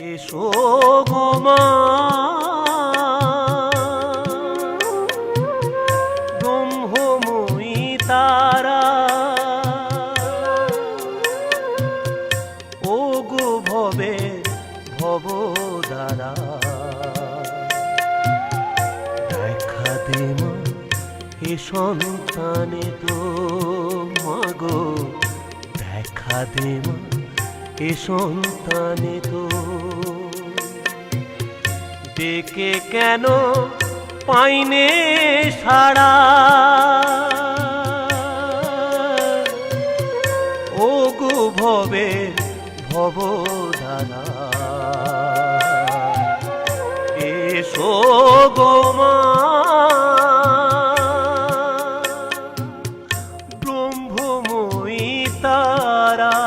এসো গো মা। ব্রহ্মময়ী তারা। ও গো ভবে ভব দ্বারা দেখা দে মা সন্তানে তো মাগো দেখা দে এ সন্তানে তো ডেকে কেন পাইনে সারা ও গো ভবে ভব দানা এসো গো মা। ব্রহ্মময়ী তারা।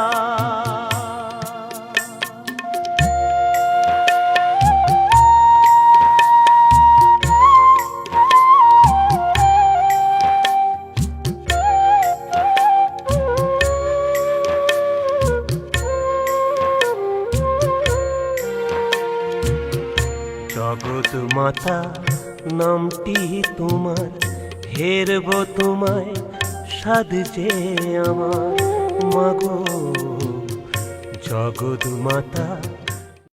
জগৎ মাতা নামটি তোমার। হেরব তোমায় সাধ যে আমার। মাগো জগৎ মাতা